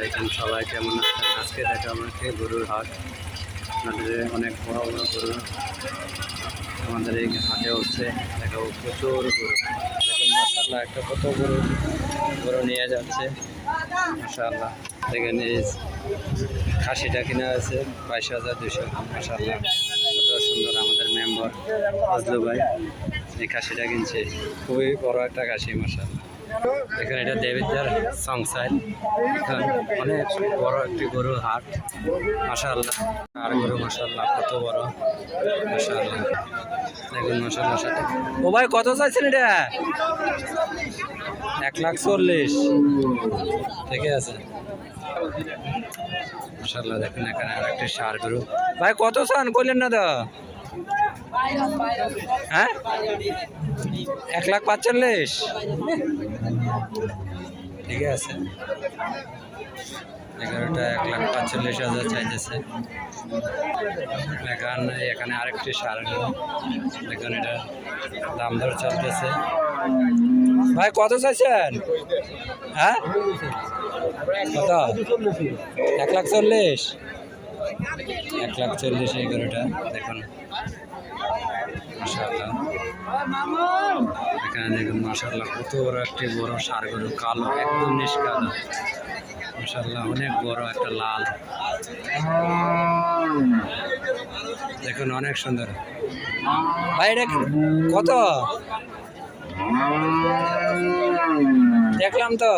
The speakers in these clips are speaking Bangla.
আলাইকুম সবাই। কেমন আছেন? আজকে দেখা আমাকে গরুর হাট। আপনাদের অনেক বড় বড় গরু আমাদের এই হাটে হচ্ছে। দেখাবো প্রচুর গরু। দেখুন একটা কত গরু গরু নিয়ে যাচ্ছে। মাসাল্লাহ এখানে খাসিটা কিনা আছে, বাইশ হাজার দুশো মাসাল্লাহ কত সুন্দর আমাদের মেম্বার ফজলু ভাই। এই খাসিটা কিনছে। খুবই বড় একটা খাসি মাসাল্লাহ এখানে এটা দেবিদ্যার সংসার এখানে অনেক বড় একটি গরুর হাট। মাসাল্লাহ আর গরু মাসাল্লাহ কত বড়। মাসাল্লাহ ও ভাই, কত চাইছেন এটা? এক লাখ চল্লিশ। ঠিক আছে। মাসাল্লাহ দেখুন এখানে আর একটি সার গরু। ভাই, কত চান? করলেন না তো। হ্যাঁ? এক লাখ পাঁচচল্লিশ? ঠিক আছে। এগারোটা এক লাখ পাঁচচল্লিশ হাজার চাইতেছে। এখানে এখানে আরেকটি সার গরু দেখুন এটা দাম দর চলতেছে। ভাই, কত চাইছেন? হ্যাঁ? কত? এক লাখ চল্লিশ। এক লাখ চল্লিশ এই গরুটা দেখুন। মাশাআল্লাহ। এখানে দেখুন মাশাআল্লাহ, কত বড় একটি বড় সার গরু, কালো, একদম নিষ্কালো মাশাআল্লাহ, অনেক বড় একটা লাল। দেখুন, অনেক সুন্দর। ভাই, এটা কত? দেখলাম তো।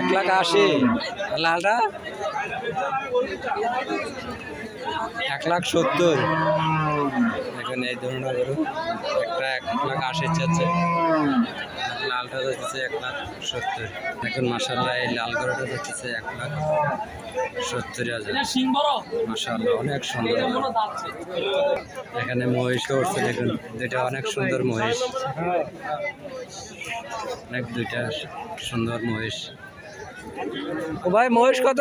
এক লাখ আশি। লালটা? এক লাখ সত্তর। এখানে এই ধরনের গরু একটা এক লাখ আশি চাচ্ছে। লালটা যাচ্ছে এক লাখ সত্তর। এখন মাসাল্লাহ এই লাল গরুটা যাচ্ছে এক লাখ সত্তর হাজার। মাসাল্লাহ অনেক সুন্দর এখানে মহিষও উঠছে, দেখুন, দুইটা অনেক সুন্দর মহিষ। অনেক দুইটা সুন্দর মহিষ। ও ভাই, মহিষ কত?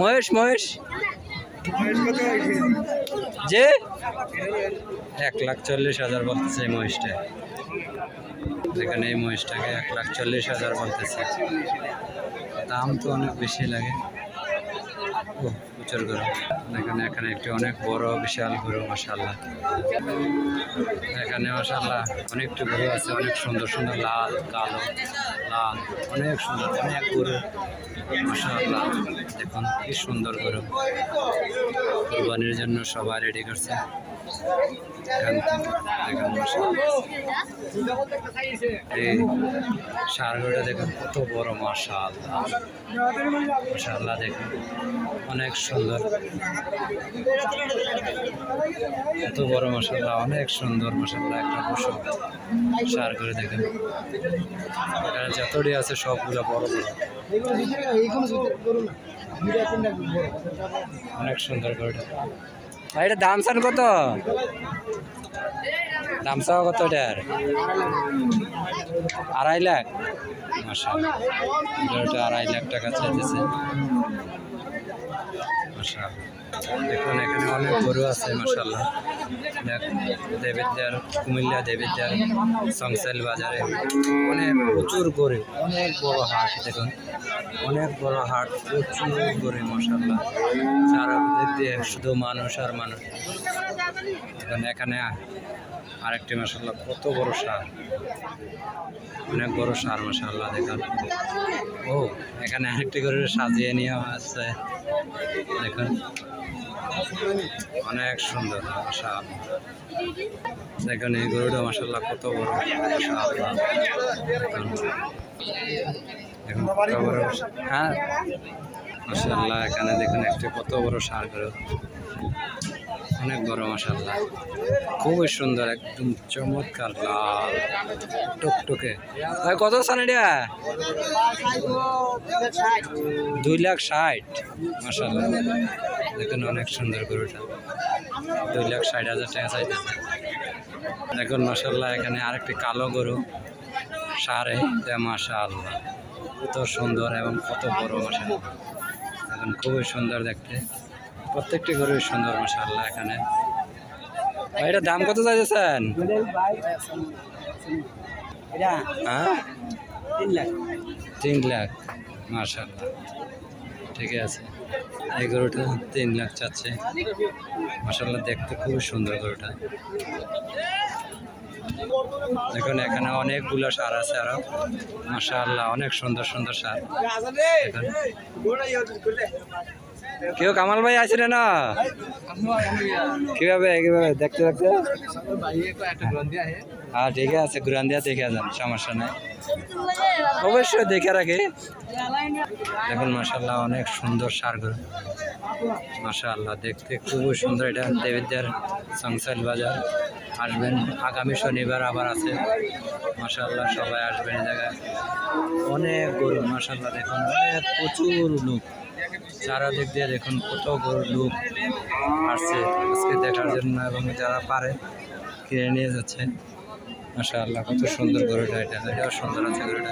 মহেশ মহেশ। যে? এক লাখ চল্লিশ হাজার বলতেছে এই মহিষটা এখানে এই মহিষটাকে এক লাখ চল্লিশ হাজার বলতেছে। দাম তো অনেক বেশি লাগে। প্রচুর গরু এখানে এখানে একটি অনেক বড়, বিশাল গরু মাসাল্লাহ এখানে মাসাল্লাহ অনেকটি গরু আছে, অনেক সুন্দর সুন্দর লাল, কালো, লাল, অনেক সুন্দর, অনেক গরু মাসাল্লাহ দেখুন, কি সুন্দর গরু কোরবানির জন্য সবাই রেডি করছে। দেখুন এই দেখুন, কত বড়, মাশাআল্লাহ। মাশাআল্লাহ, দেখুন। অনেক সুন্দর। এত বড় মশাল্লাহ অনেক সুন্দর মশাল্লাহ একটা পশু সার করে দেখেন। এখানে যতটি আছে, সবগুলো বড় বড়। অনেক সুন্দর করে ভাই, এটা দাম চান কত? দাম চাওয়া কত এটার আড়াই লাখ? আড়াই লাখ টাকা চাইতেছে। মাশাআল্লাহ। দেখুন এখানে অনেক গরু আছে মাসাল্লাহ দেবিদ্যার কুমিল্লা দেবিদ্যার সংসাইল বাজারে। অনেক প্রচুর গরু, অনেক বড় হাট, দেখুন। অনেক বড় হাট, প্রচুর গরু মশাল্লাহ চারদিক দিয়ে শুধু মানুষ আর মানুষ। দেখুন, এখানে আরেকটি মশাল্লাহ কত বড় সার। অনেক বড় সার মশাল্লাহ দেখুন। ও, এখানে আরেকটি করে সাজিয়ে নিয়ে আছে দেখুন। অনেক সুন্দর, মাশাআল্লাহ। দেখুন এই গরুটা মাসাল্লাহ কত বড় বড়? হ্যাঁ মাসাল্লাহ এখানে দেখুন একটি কত বড় সার গরু। অনেক বড় মাসাল্লাহ খুবই সুন্দর, একদম চমৎকার, লাল, টুকটুকে। ভাই, কত সানিটা দুই লাখ ষাট মাসাল্লাহ দেখুন অনেক সুন্দর গরুটা দুই লাখ ষাট হাজার টাকা চাইতেছে। দেখুন মাসাল্লাহ এখানে আরেকটি কালো গরু সারে। মাসা কত সুন্দর এবং কত বড় মাসাল্লাহ এখন খুবই সুন্দর দেখতে। প্রত্যেকটি গরুই সুন্দর মাসাল্লাহ এখানে। এটার দাম কত চাইতেছেন? হ্যাঁ? তিন লাখ। মার্শাল্লাহ ঠিক আছে। এই গরুটা তিন লাখ চাচ্ছে মার্শাল্লাহ দেখতে খুব সুন্দর গরুটা দেখুন এখানে অনেকগুলো সার আছে আরও মার্শাল্লাহ অনেক সুন্দর সুন্দর সার। কেউ কামাল ভাই আছে না? কীভাবে কীভাবে? দেখতে দেখতে? হ্যাঁ ঠিক আছে। ঘুরান দিয়া দেখে যান সমস্যা নাই। অবশ্যই দেখে রাখি। দেখুন মাসাল্লাহ অনেক সুন্দর সার গরু। মাসাল্লাহ দেখতে খুবই সুন্দর। এটা দেবিদ্যার সংসার বাজার। আসবেন, আগামী শনিবার আবার আছে। মাসাল্লাহ সবাই আসবেন জায়গায়। অনেক গরু মাসাল্লাহ দেখুন, অনেক প্রচুর লোক। চারাদিক দিয়ে দেখুন কত গরু লোক আসছে আজকে দেখার জন্য এবং যারা পারে কিনে নিয়ে যাচ্ছে। মাসা আল্লাহ কত সুন্দর গরুটা এটা। এটাও সুন্দর আছে গরুটা।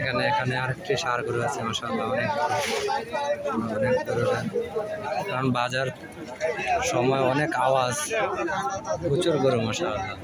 এখানে এখানে আরেকটি সার গরু আছে মাসা আল্লাহ অনেক অনেক গরুটা। কারণ বাজার সময় অনেক আওয়াজ, প্রচুর গরু মাসা আল্লাহ